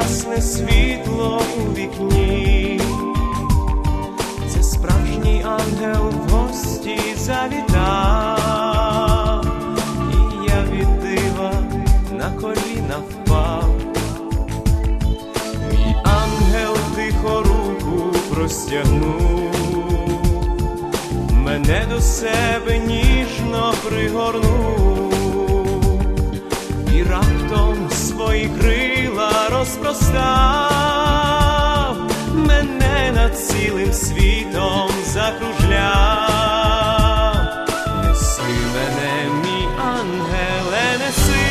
ясне світло у вікні, це справжній ангел в гості завітав, і я від дива на коліна впав. Мій ангел тихо руку простягнув, мене до себе ніжно пригорнув розпростав, мене над цілим світом закружляв. Неси мене, мій ангеле, неси,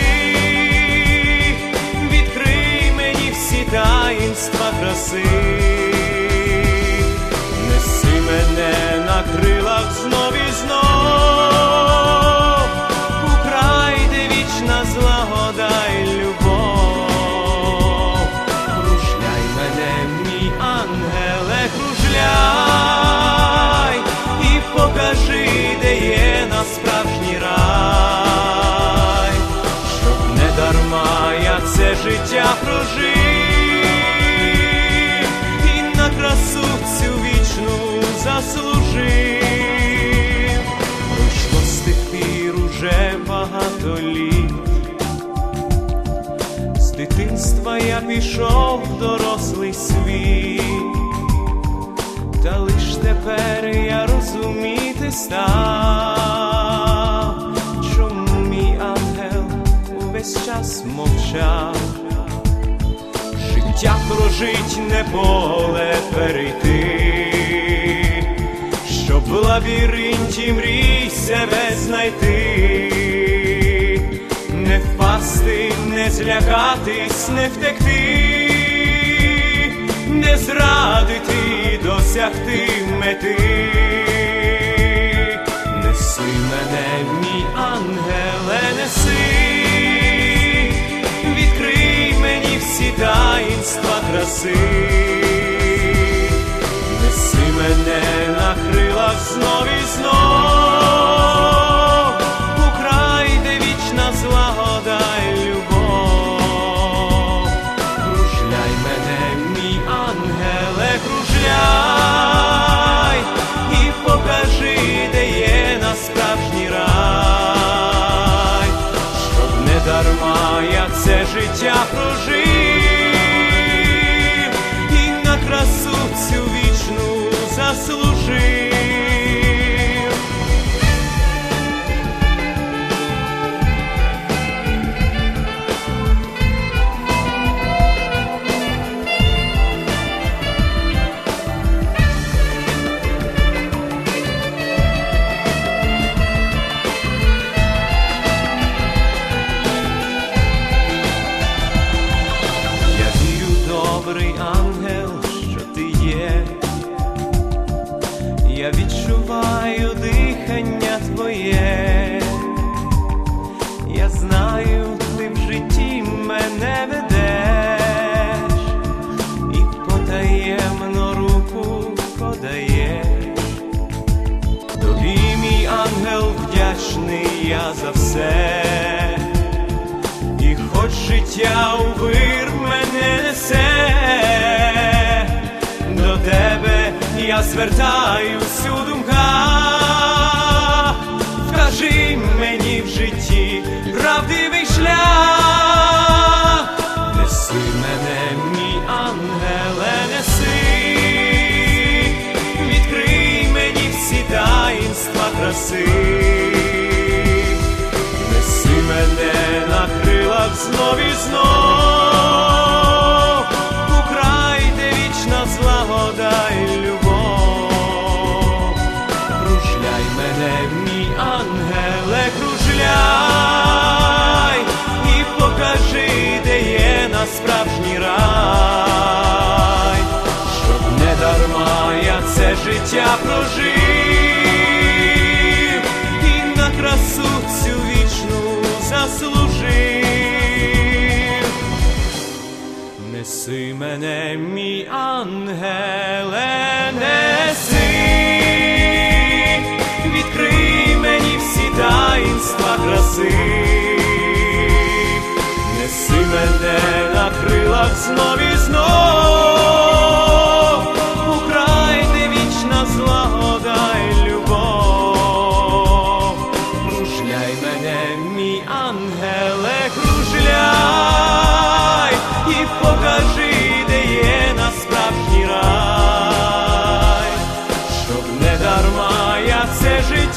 відкрий мені всі таїнства краси, життя і на красу цю вічну заслужив. Пройшло з тих пір уже багато літ. З дитинства я пішов в дорослий світ, та лиш тепер я розуміти став, чому мій ангел увесь час мовчав, життя прожить не поле перейти, щоб в лабіринті мрій себе знайти. Не впасти, не злякатись, не втекти, не зрадити, досягти мети. Таїнства краси, неси мене на крилах знов і знов, у край, де вічна злагода й любов. Кружляй мене, мій ангеле, кружляй. І покажи, де є насправжній рай, щоб не дарма я це життя прожив. і красу цю вічну заслужив. Хоч життя у вир мене несе, до тебе я звертаюсь у думках, вкажи мені в житті правдивий шлях, неси мене, мій ангеле, неси, відкрий мені всі таїнства краси. Знов і знов, у де вічна злагода й любов. Кружляй мене, мій ангеле, кружляй. І покажи, де є насправжній рай, щоб не дарма я це життя прожив Неси мене, мій ангеле, неси, відкрий мені всі таїнства краси, неси мене на крилах знов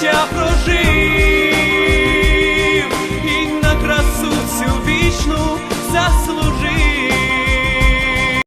se aproxima.